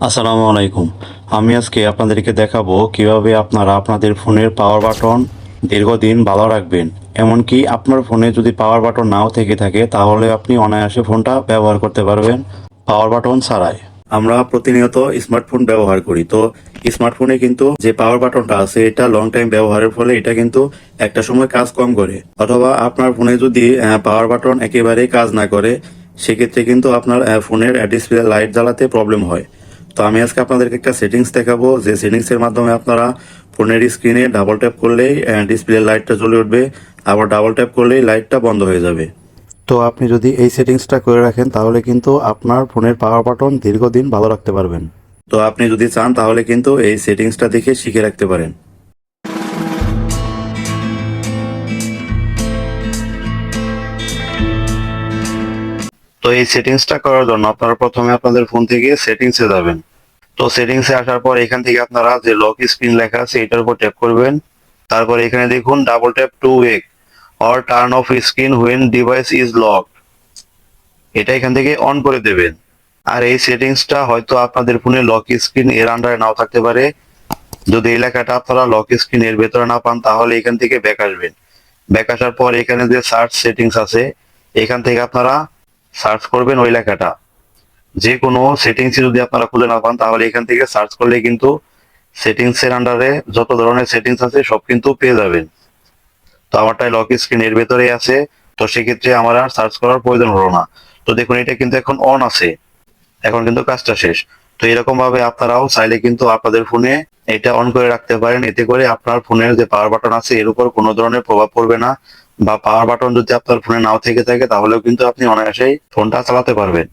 আসসালামু আলাইকুম। আমি আজকে আপনাদেরকে দেখাবো কীভাবে আপনারা আপনাদের ফোনের পাওয়ার বাটন দীর্ঘদিন ভালো রাখবেন। এমনকি আপনার ফোনে যদি পাওয়ার বাটন নাও থেকে থাকে, তাহলে আপনি অনায়াসে ফোনটা ব্যবহার করতে পারবেন পাওয়ার বাটন ছাড়াই। আমরা প্রতিনিয়ত স্মার্টফোন ব্যবহার করি। তো স্মার্টফোনে কিন্তু যে পাওয়ার বাটনটা আছে, এটা লং টাইম ব্যবহারের ফলে এটা কিন্তু একটা সময় কাজ কম করে। অথবা আপনার ফোনে যদি পাওয়ার বাটন একেবারেই কাজ না করে, সেক্ষেত্রে কিন্তু আপনার ফোনের ডিসপ্লে লাইট জ্বালাতে প্রবলেম হয়। তো আমি আজকে আপনাদেরকে একটা সেটিংস দেখাবো। যে সেটিংস এর মাধ্যমে আপনারা ফোনের স্ক্রিনে ডাবল ট্যাপ করলেই ডিসপ্লে লাইটটা জ্বলে উঠবে। আবার ডাবল ট্যাপ করলেই লাইটটা বন্ধ হয়ে যাবে। তো আপনি যদি এই সেটিংসটা করে রাখেন তাহলে কিন্তু আপনার ফোনের পাওয়ার বাটন দীর্ঘদিন ভালো রাখতে পারবেন। তো আপনি যদি চান তাহলে কিন্তু এই সেটিংসটা দেখে শিখে রাখতে পারেন। তো এই সেটিংসটা করার জন্য আপনারা প্রথমে আপনাদের ফোন থেকে সেটিংসে যাবেন। তো সেটিংসে আসার পর এখান থেকে আপনারা যে লক স্ক্রিন লেখা আছে এটার উপর ট্যাপ করবেন। তারপর এখানে দেখুন double tap to wake or turn off screen when device is lock এটা এখান থেকে অন করে দেবেন। আর এই সেটিংসটা হয়তো আপনাদের ফোনে লক স্ক্রিন এর আন্ডারে নাও থাকতে পারে। যদি এই লেখাটা আপনারা লক স্ক্রিন এর ভেতরে না পান, তাহলে এখান থেকে ব্যাক আসবেন। ব্যাক আসার পর এখানে যে সার্চ সেটিংস আছে, এখান থেকে আপনারা সার্চ করবেন ওই লেখাটা। যে কোনো সেটিংস যদি আপনারা খুঁজে না পান, তাহলে এখান থেকে সার্চ করলে কিন্তু সেটিংস এর আন্ডারে যত ধরনের সেটিংস আছে, সব কিন্তু পেয়ে যাবেন। তো আমারটাই লক স্ক্রিন এর ভেতরেই আছে। তো সেক্ষেত্রে আমার আর সার্চ করার প্রয়োজন হলো না। তো দেখুন, এটা কিন্তু এখন অন আছে। এখন কিন্তু কাজটা শেষ। তো এরকম ভাবে আপনারাও চাইলে কিন্তু আপনাদের ফোনে এটা অন করে রাখতে পারেন। এতে করে আপনার ফোনের যে পাওয়ার বাটন আছে, এর উপর কোনো ধরনের প্রভাব পড়বে না। বা পাওয়ার বাটন যদি আপনার ফোনে নাও থেকে থাকে, তাহলেও কিন্তু আপনি অনায়াসেই ফোনটা চালাতে পারবেন।